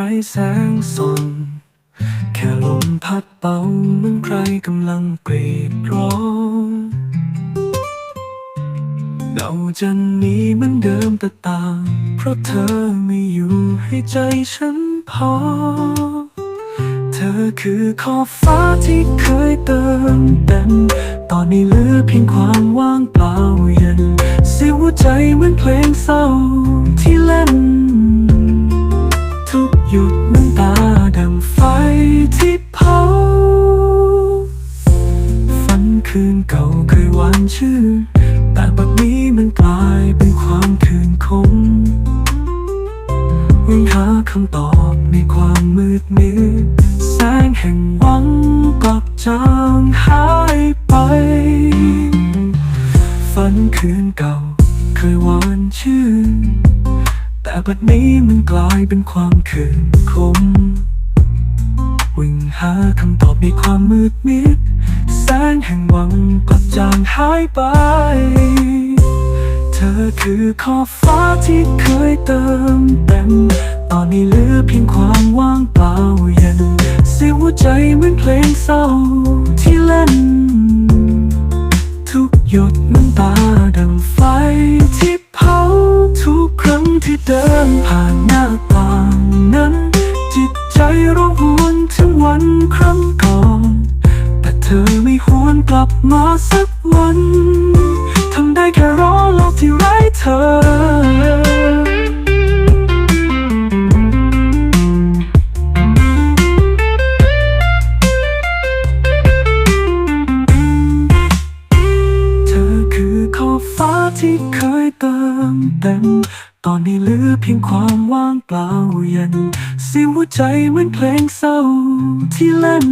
ไร้แสงส่องแค่ลมพัดเป่าเหมือนใครกำลังกรีดร้องเดาจะหนีเหมือนเดิมแต่ต่าง เพราะเธอไม่อยู่ให้ใจฉันพอ เธอคือขอบฟ้าที่เคยเติมเต็ม หวานชื่นแต่บัดนี้มันกลายเป็นความคืนคมวิ่งหาคำตอบในความมืดมิดแสงแห่งหวังกลับจางหายไป ฝันคืนเก่าเคยหวานชื่นแต่บัดนี้มันกลายเป็นความคืนคมวิ่งหาคำตอบในความมืดมิด สงแห่งหวังกลับจางหายไป เธอคือขอบฟ้าที่เคยเติมเต็ม ตอนนี้เหลือเพียงความว่างเปล่าเย็นเสียงหัวใจเหมือนเพลงเศร้าที่เล่น ทุกหยดน้ำตาดังไฟที่เผาทุกครั้งที่เดินผ่านหน้าต่างนั้น จิตใจร้องหวนถึงวันครั้ง ลับมาสักวัน ทำได้แค่รอโลกที่ไร้เธอเธอคือขอฟ้าที่เคยเติมเต็ม ตอนนี้เหลือเพียงความว่างเปล่าเย็นเสียงหัวใจเหมือนเพลงเศร้าที่เล่น